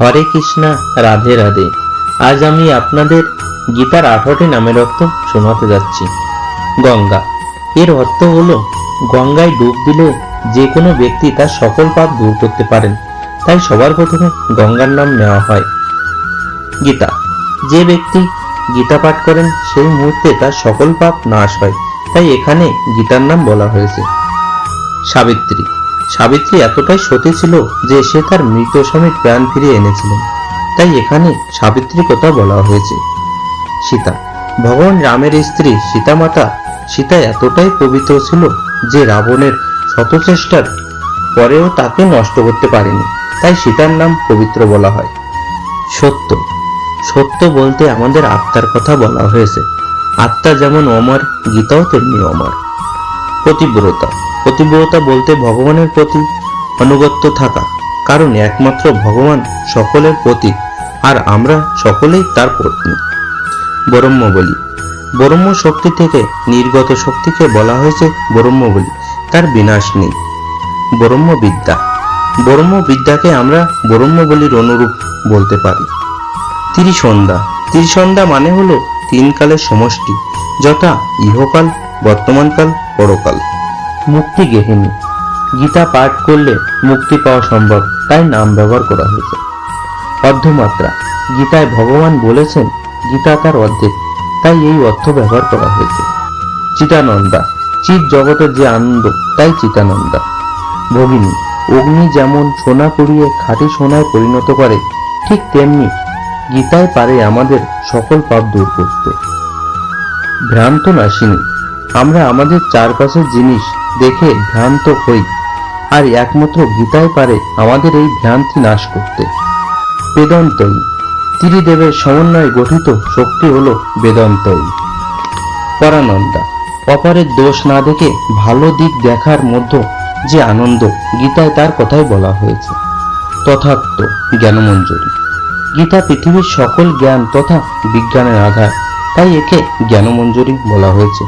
হরে কৃষ্ণা, রাধে রাধে। আজ আমি আপনাদের গীতার আঠারোটি নামের অর্থ শোনাতে যাচ্ছি। গঙ্গা। এর অর্থ হলো, গঙ্গায় ডুব দিলে যে কোনো ব্যক্তি তার সকল পাপ দূর করতে পারেন। তাই সবার প্রথমে গঙ্গার নাম নেওয়া হয়। গীতা। যে ব্যক্তি গীতা পাঠ করেন, সেই মুহূর্তে তার সকল পাপ নাশ হয়। তাই এখানে গীতার নাম বলা হয়েছে। সাবিত্রী। সাবিত্রী এতটাই সতী ছিল যে সে তার মৃত স্বামীর প্রাণ ফিরিয়ে এনেছিলেন। তাই এখানে সাবিত্রী কথা বলা হয়েছে। সীতা, ভগবান রামের স্ত্রী সীতা মাতা সীতা এতটাই পবিত্র ছিল যে রাবণের শত চেষ্টার পরেও তাকে নষ্ট করতে পারেনি। তাই সীতার নাম পবিত্র বলা হয়। সত্য সত্য বলতে আমাদের আত্মার কথা বলা হয়েছে। আত্মা যেমন অমর, গীতাও তেমনি অমর। প্রতিব্রতা প্রতিব্রতা বলতে ভগবানের প্রতি অনুগত্য থাকা কারণ একমাত্র ভগবান সকলের প্রতি, আর আমরা সকলেই তার পত্নী। ব্রহ্ম বলি ব্রহ্ম শক্তি থেকে নির্গত শক্তিকে বলা হয়েছে ব্রহ্ম বলি তার বিনাশ নেই। ব্রহ্মবিদ্যা। ব্রহ্মবিদ্যাকে আমরা ব্রহ্ম বলির অনুরূপ বলতে পারি। ত্রিসন্ধ্যা। ত্রিসন্ধ্যা মানে হলো তিন কালের সমষ্টি, যথা ইহকাল, বর্তমানকাল, পরকাল। মুক্তি গেহিনী গীতা পাঠ করলে মুক্তি পাওয়া সম্ভব, তাই নাম ব্যবহার করা হয়েছে। অর্ধমাত্রা। গীতায় ভগবান বলেছেন, গীতা তার অর্ধেক, তাই এই অর্থ ব্যবহার করা হয়েছে। চিতানন্দা চিত জগতের যে আনন্দ, তাই চিতানন্দা ভগিনী, অগ্নি যেমন সোনা পুড়িয়ে খাঁটি সোনায় পরিণত করে, ঠিক তেমনি গীতায় পারে আমাদের সকল পাপ দূর করতে। ভ্রান্ত নাশিনী আমরা আমাদের চারপাশের জিনিস দেখে ভ্রান্ত হই, আর একমাত্র গীতায় পারে আমাদের এই ভ্রান্তি নাশ করতে। বেদন্তই। ত্রিদেবের সমন্বয়ে গঠিত শক্তি হল বেদান্তই। পরানন্দা, অপরের দোষ না দেখে ভালো দিক দেখার মধ্যে যে আনন্দ গীতায় তার কথাই বলা হয়েছে তথাত্ম জ্ঞানমঞ্জুরি। গীতা পৃথিবীর সকল জ্ঞান তথা বিজ্ঞানের আধার, তাই একে জ্ঞানমঞ্জুরি বলা হয়েছে।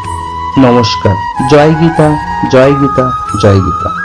নমস্কার। জয় গীতা জয় গীতা জয় গীতা।